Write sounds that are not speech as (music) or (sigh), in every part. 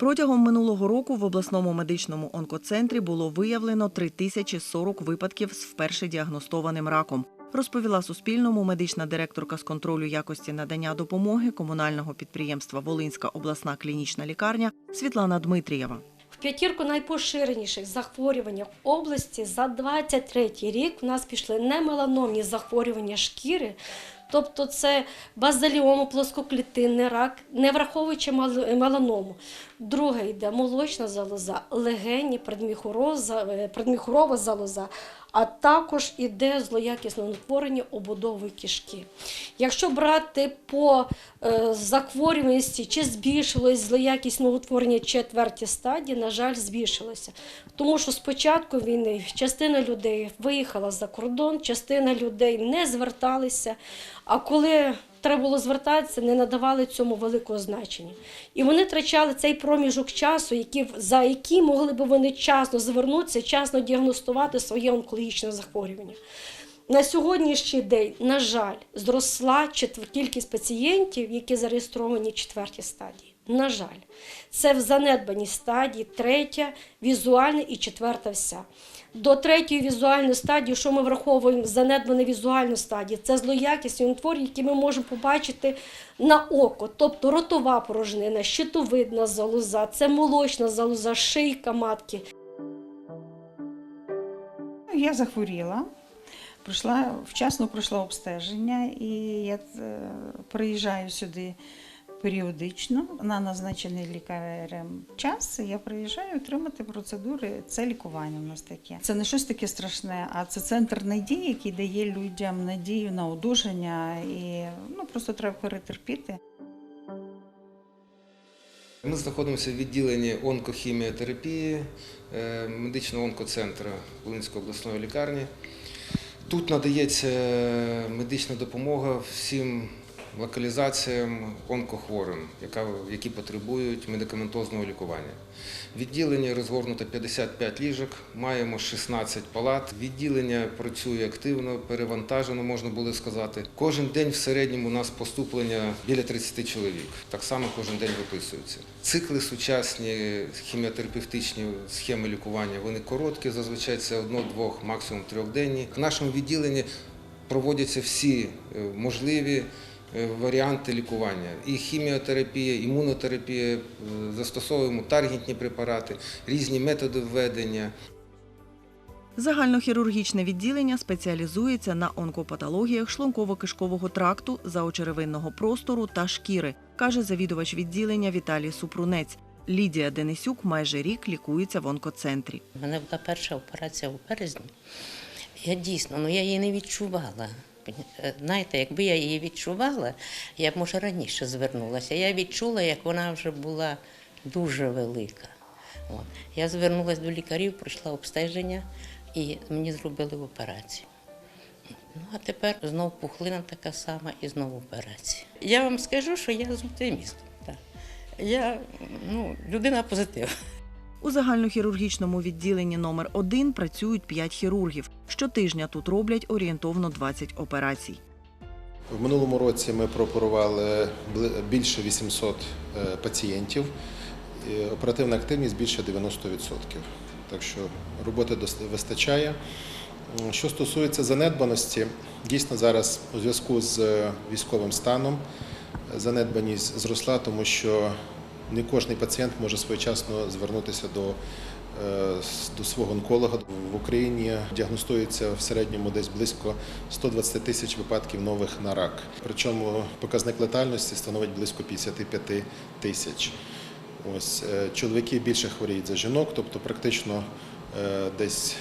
Протягом минулого року в обласному медичному онкоцентрі було виявлено 3040 випадків з вперше діагностованим раком. Розповіла Суспільному медична директорка з контролю якості надання допомоги комунального підприємства Волинська обласна клінічна лікарня Світлана Дмитрієва. В п'ятірку найпоширеніших захворювань в області за 23 рік у нас пішли не меланомні захворювання шкіри, тобто це базаліому, плоскоклітинний рак, не враховуючи меланому. Друге йде молочна залоза, легені, предміхуроза, е, предміхурова залоза, а також іде злоякісне утворення обудови кишки. Якщо брати по е, захворюваності, чи збільшилось злоякісне утворення четверті стадії, на жаль, збільшилося. Тому що спочатку війни частина людей виїхала за кордон, частина людей не зверталися. А коли треба було звертатися, не надавали цьому великого значення. І вони втрачали цей проміжок часу, які, за який могли б вони часно звернутися, часно діагностувати своє онкологічне захворювання. На сьогоднішній день, на жаль, зросла кількість пацієнтів, які зареєстровані в четвертій стадії. На жаль, це в занедбаній стадії, третя, візуальна і четверта вся. До третьої візуальної стадії, що ми враховуємо занедбану візуальну стадію, це злоякісні утворення, які ми можемо побачити на око, тобто ротова порожнина, щитовидна залоза, це молочна залоза, шийка матки. Я захворіла, пройшла, вчасно пройшла обстеження, і я е, приїжджаю сюди періодично на назначений лікарем час. Я приїжджаю отримати процедури. Це лікування в нас таке. Це не щось таке страшне, а це центр надії, який дає людям надію на одужання, і ну просто треба перетерпіти. Ми знаходимося в відділенні онкохіміотерапії е, медичного онкоцентру Волинської обласної лікарні. Тут надається медична допомога всім локалізаціям онкохворим, які потребують медикаментозного лікування. В відділенні розгорнуто 55 ліжок, маємо 16 палат. Відділення працює активно, перевантажено, можна було сказати. Кожен день в середньому у нас поступлення біля 30 чоловік. Так само кожен день виписуються. Цикли сучасні, хіміотерапевтичні схеми лікування, вони короткі, зазвичай це одно-двох, максимум трьохденні. В нашому відділенні проводяться всі е, можливі варіанти лікування. І хіміотерапія, імунотерапія, е, застосовуємо таргетні препарати, різні методи введення. Загальнохірургічне відділення спеціалізується на онкопатологіях шлунково-кишкового тракту, заочеревинного простору та шкіри, каже завідувач відділення Віталій Супрунець. Лідія Денисюк майже рік лікується в онкоцентрі. У мене була перша операція у березні. Я дійсно, ну я її не відчувала. Е, Знаєте, якби я її відчувала, я б може раніше звернулася. Я відчула, як вона вже була дуже велика. От. Я звернулася до лікарів, пройшла обстеження і мені зробили операцію. Ну, а тепер знову пухлина така сама і знову операція. Я вам скажу, що я з оптимістом. Я ну, людина позитив. У загальнохірургічному відділенні номер 1 працюють 5 хірургів. Щотижня тут роблять орієнтовно 20 операцій. В минулому році ми прооперували більше 800 е, пацієнтів. Оперативна активність більше 90%. Так що роботи вистачає. Що стосується занедбаності, дійсно зараз у зв'язку з е, військовим станом е, занедбаність зросла, тому що не кожен пацієнт може своєчасно звернутися до, е, до свого онколога. В Україні діагностується в середньому десь близько 120 тисяч випадків нових на рак. Причому показник летальності становить близько 55 тисяч. Ось е, чоловіки більше хворіють за жінок, тобто практично е, десь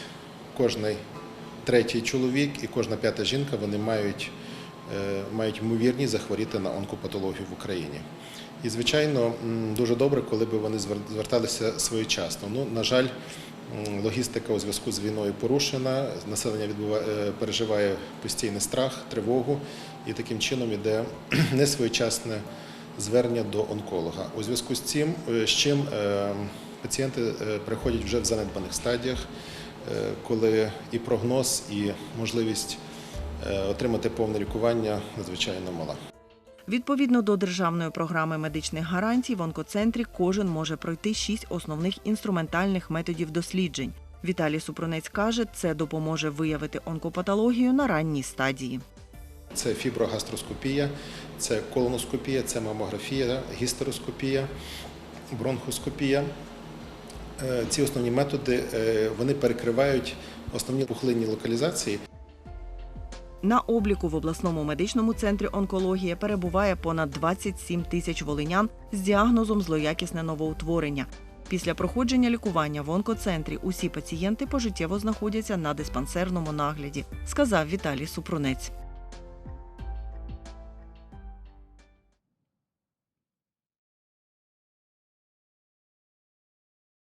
кожний третій чоловік і кожна п'ята жінка вони мають, мають ймовірність захворіти на онкопатологію в Україні. І, звичайно, дуже добре, коли б вони звер- зверталися своєчасно. Ну, на жаль, логістика у зв'язку з війною порушена, населення е, переживає постійний страх, тривогу, і таким чином іде (clears throat) несвоєчасне звернення до онколога. У зв'язку з цим, е, з чим е, пацієнти приходять вже в занедбаних стадіях, коли і прогноз, і можливість отримати повне лікування надзвичайно мала. Відповідно до державної програми медичних гарантій, в онкоцентрі кожен може пройти шість основних інструментальних методів досліджень. Віталій Супрунець каже, це допоможе виявити онкопатологію на ранній стадії. Це фіброгастроскопія, це колоноскопія, це мамографія, гістероскопія, бронхоскопія. Е, Ці основні методи е, вони перекривають основні пухлинні локалізації. На обліку в обласному медичному центрі онкологія перебуває понад 27 тисяч волинян з діагнозом злоякісне новоутворення. Після проходження лікування в онкоцентрі усі пацієнти пожиттєво знаходяться на диспансерному нагляді, сказав Віталій Супрунець.